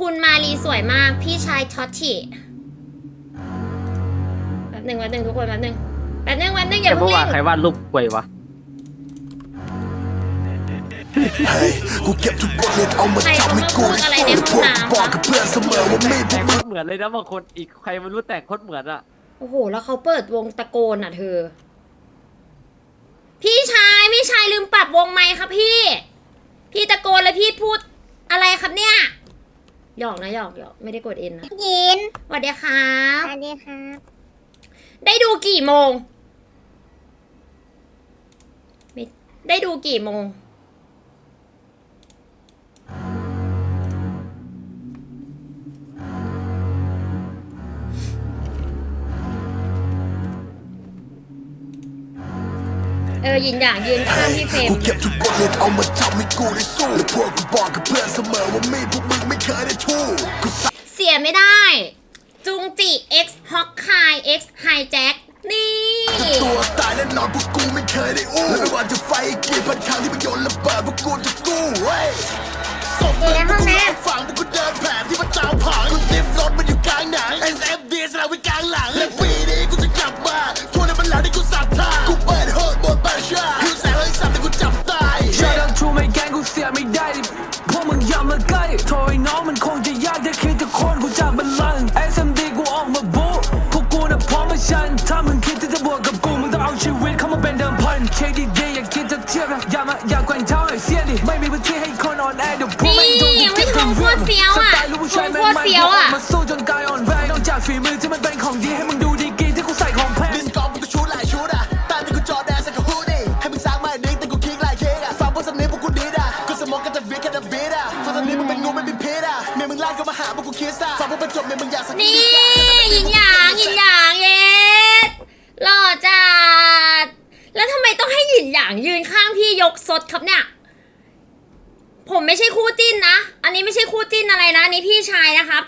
คุณมารีสวยมาก พี่ชายท็อตชิแป๊บหนึ่งแป๊บหนึ่งทุกคนแป๊บหนึ่งแป๊บหนึ่งแป๊บหนึ่งอย่าแต่เพิ่เมื่งอวานใครเล่นวาดรูปป่วยวะ กูเก็บทุกบทเรียนเอามาทำให้กูได้สู้และพวกกูบอกกับเพื่อนเสมอว่ามีพวแต่กงมึโคงตรเหมือนเลยนะบางคนอีกใครไม่รู้แต่งโคตรเหมือนอะโอ้โห แล้วเขาเปิดวงตะโกนอะเธอ พี่ชายพี่ชายลืมปรับวงไมค์ครับพี่ พี่ตะโกนแล้วพี่พูดอะไรครับเนี่ย หยอกนะหยอกหยอกไม่ได้กดเอ็นนะยินสวัสดีครับสวัสดีครับ ได้ดูกี่โมงไม่ได้ดูกี่โมง ออหยินอย่างยืนข้างพี่เฟรม กูเก็บทุกบทเรียนเอามาทำให้กูได้สู้และพวกกูบอกกับเพื่อนเสมอว่ามีพวกมึงไม่เคยได้ทู่กูเสียไม่ได้ จุงจิ X ฮอกคาย X ไฮแจ็คนี่ ตัวตายแน่นอนพวกกูไม่เคยได้อู้และไม่ว่าจะไฟกี่พันครั้งที่มันโยนระเบิดพวกกูจะกู้เว้ยศพมึงพวกกูรอฟังพวกกูเดินผ่านที่มันเจ้าผ่าน โทรไอ้น้องมันคงจะยากจะคิดจะโค่นกูจากบัลลังก์ SMD กูออกมาบู๊พวกกูน่ะพร้อมมาชัน ถ้ามึงคิดที่จะบวกกับกูมึงต้องเอาชีวิตเข้ามาเป็นเดิมพัน KDD อย่าคิดจะเทียบนะอย่ามาอย่าแกว่งเท้าไอ้เสี้ยดิไม่มีพื้นที่ให้คนอ่อนแอเดี๋ยวพวกแม่งโดนนี่ยังไม่ทงโคตรเฟี้ยวอะสไตล์ลูกผู้ชายทงโคตรเฟี้ยวอะมาสู้จนกายอ่อนแรงนอกจากฝีมือที่มันเป็นของดีให้มึง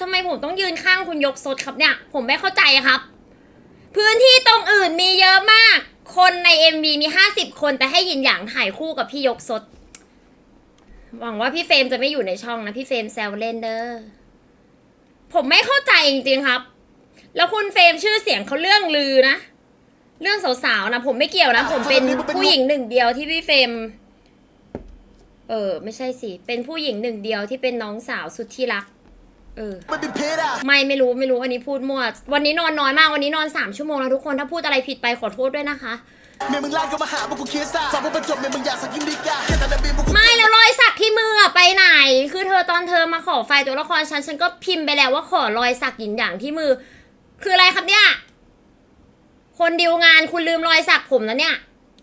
ทำไมผมต้องยืนข้างคุณยกสดครับเนี่ย ผมไม่เข้าใจครับ พื้นที่ตรงอื่นมีเยอะมาก คนใน MV มีห้าสิบคนแต่ให้หยินหยางถ่ายคู่กับพี่ยกสด หวังว่าพี่เฟรมจะไม่อยู่ในช่องนะพี่เฟรมแซวเล่นเด้อ ผมไม่เข้าใจจริงๆครับ แล้วคุณเฟรมชื่อเสียงเขาเรื่องลือนะ เรื่องสาวๆนะผมไม่เกี่ยวนะ ผมเป็นผู้หญิงหนึ่งเดียวที่พี่เฟรมเออ ไม่ใช่สิ เป็นผู้หญิงหนึ่งเดียวที่เป็นน้องสาวสุดที่รัก เออไม่มีพิษอะไม่ไม่รู้ไม่รู้อันนี้พูดมั่ววันนี้นอนน้อยมากวันนี้นอนสามชั่วโมงแล้วทุกคนถ้าพูดอะไรผิดไปขอโทษด้วยนะคะเมียมึงไล่ก็มาหาพวกกูคิสอะฟังพวกประจบเมียมึงอยากสักกินดีกาแค่แต่ละบีมพวกกูไม่แล้วรอยสักที่มืออะไปไหน คือเธอตอนเธอมาขอไฟล์ตัวละครฉันฉันก็พิมพ์ไปแล้วว่าขอรอยสักหยินอย่างที่มือ คืออะไรครับเนี่ย คนดีลงานคุณลืมรอยสักผมแล้วเนี่ย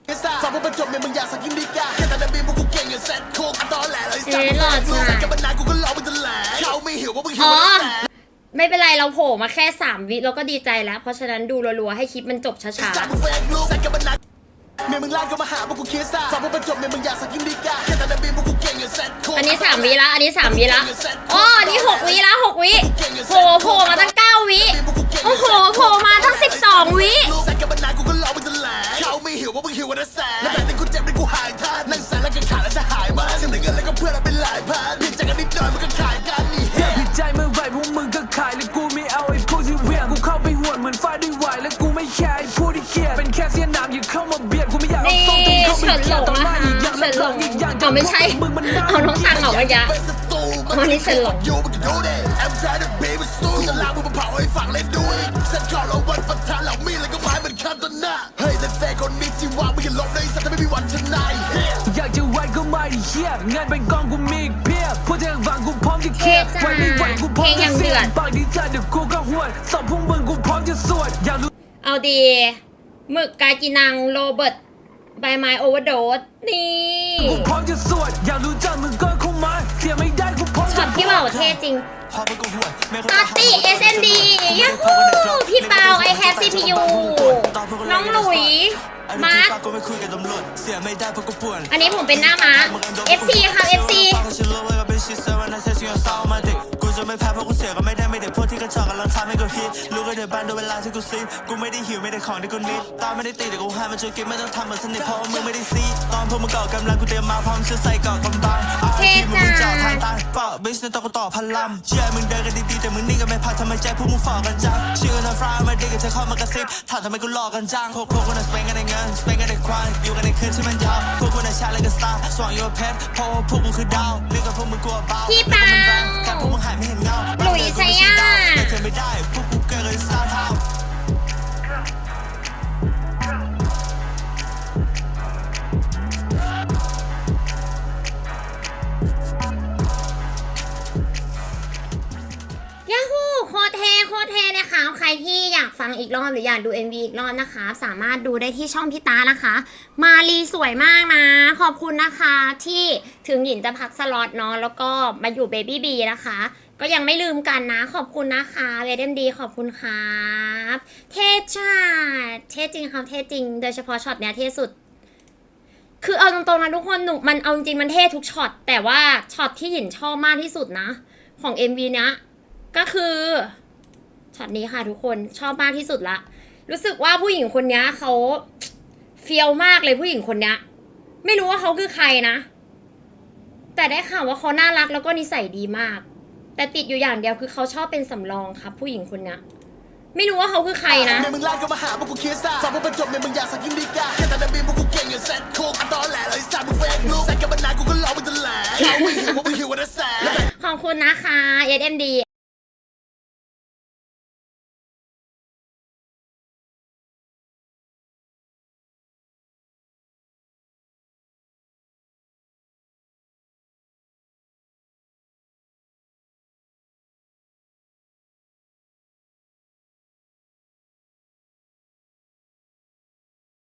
คิสอะฟังพวกประจบเมียมึงอยากสักกินดีกาแค่แต่ละบีมพวกกูเก่งอย่างเซ็ตโคกอะตอนแหลเลยสัตว์เอ๊ะหล่อจังสักกันมานานกูก็รอมึงจะแหล เขาไม่หิวว่ามึงหิวอ๋อว่าแสไม่เป็นไรเราโผล่มาแค่สามวิเราก็ดีใจแล้ว เพราะฉะนั้นดูรัวๆให้คลิปมันจบช้าสักมึงเฟกลูกสักกันมานานเมียมึงไล่ก็มาหาพวกกูคิสอะฟังพวกประจบเมียมึงอยากสักกินดีกาแค่แต่ละบีมพวกกูเก่งอย่างเซ็ตโคกๆอันนี้สามวิละอันนี้สามวิละอ๋ออันนี้หกวิละหกวิโผล่โผล่มาตั้งเก้าวิ โอ้โหโผล่มาตั้งสิบสองวิสักกันมานานกูก็รอมึงจะแหลเขาไม่หิวว่ามึงหิววันละแสนแล้วแบบนี้กูเจ็บนี่กูหายท่านั่ง ฉินหลงต้องนะคะอีกอย่าฉินหลงอีกอาไม่ใช่ เอาน้องตังเอเมื่อกี้เป็นศัตรูอ๋อนี่ฉินหลงฉันก็ดูดิ I'm trying to be with you จะลากมึงมาเผาให้ฝังเล่นด้วยเส้นข่าวเราวันประทานเหล่ามีแล้วก็ไม้มันข้ามต้นหน้าเฮ้ยแต่แฟนคนนี้ที่ว่าไม่กันลบในสัตว์ไม่มีวันชนะเฮ้ยอยากจะไหวก็ไม่เฮียเงินเป็นกองกูมีเพียบพวกทางฝังกูพร้อมจะเคลียร์เท่จ้ไม่ไหวกูพร้อมจะเสียอดปากดีใจเดี๋ยวกูก็หวดสอบพวกมึงกูพร้อมจะสวดอยากรู้เอาดีหมึกกากินังโรเบิร์ต ใบไม้โอเวอร์โดสนี่กูพร้อมจะสวดอยากรู้จักมึงก็เข้ามาเสียไม่ได้กูพร้อมช็อตที่ว่าเท่จริงพอมันก็ห่วยไม่ค่อยตอตตี้ SMD ยัฮูพี่เปา I have CPU น้องหลุยมาร์คกูไม่คุยกับตำรวจเสียไม่ได้เพราะกูป่วนอันนี้ผมเป็นหน้าม้า FC ครับ FC ฉันรู้ว่าเป็นชิสเซอร์วันนั้นเธอชิงเศร้ามาเด็กกูจะไม่แพ้เพราะกู ที่กระจอกกำลังทำให้กูฮิตรู้กันเดี๋ยวบ้านโดนเวลาที่กูซีกูไม่ได้หิวไม่ได้ของที่กูนิดตาไม่ได้ตีแต่กูห้ามมันจะกินไม่ต้องทำเหมือนสนิทเพราะว่ามึงไม่ได้ซีตอนพวกมึงเกาะกำลังกูเตรียมมาพร้อมจะใส่เกาะกำบังอาทีมึงมึงเจาะทางตันเปาะบิชในตะกุต่อพันลำเชื่อมึงเดินกันดีๆแต่มึงนิ่งกันไม่พักทำไมใจพวกมึงฝ่อกันจังชื่อกันทำฟรายมาดีกันเธอเข้ามากระซิบถามทำไมกูหลอกกันจังพวกพวกกูน่ะสเปนกันในเงินสเปนกันในควายอยู่กันในคืนที่มันยาว พวกกูน่ะชาเลยกับสตาร์สว่างอยู่กับเพชรเพราะว่าพวกกูคือดาวเรื่องกับพวกมึงกลัวเบาพี่เปาแต่พวกมึงหายไม่เห็นเงาหลุยชัยยา แต่เธอไม่ได้พวกกูเกิดกันสตาร์ทาว งอีกรอบหรืออยากดู MV อีกรอบนะคะ สามารถดูได้ที่ช่องพี่ตานะคะ มาลีสวยมากนะ ขอบคุณนะคะที่ถึงหยินจะพักสล็อตเนาะแล้วก็มาอยู่เบบี้บีนะคะ ก็ยังไม่ลืมกันนะ ขอบคุณนะคะเวดมดีขอบคุณครับเท่จ้าเท่จริงครับเท่จริง โดยเฉพาะช็อตเนี้ยเท่สุดคือเอาตรงๆนะทุกคนหนูมันเอาจริงมันเท่ทุกช็อตแต่ว่าช็อตที่หยินชอบมากที่สุดนะ ของ MV เนี้ยก็คือ ช็อตนี้ค่ะทุกคนชอบมากที่สุดละ รู้สึกว่าผู้หญิงคนนี้เขาเฟียวมากเลยผู้หญิงคนนี้ไม่รู้ว่าเขาคือใครนะ แต่ได้ข่าวว่าเขาน่ารักแล้วก็นิสัยดีมาก แต่ติดอยู่อย่างเดียวคือเขาชอบเป็นสำรองครับ ผู้หญิงคนนี้ไม่รู้ว่าเขาคือใครนะเมื่อมึงไล่ก็มาหาพวกกูเคิดซ่าฟังพวกประจบเมื่อมึงอยากสักกินดีกาแค่แต่ในบีมพวกกูเก่งอย่างเซ็ตคุกอันตอนแหลเลยสัตว์มึงเฟกลูกใส่กันมานากูก็รอมึงจะแหลเขาไม่หิวพวกมึงหิววันละแสนขอบคุณนะคะ SMD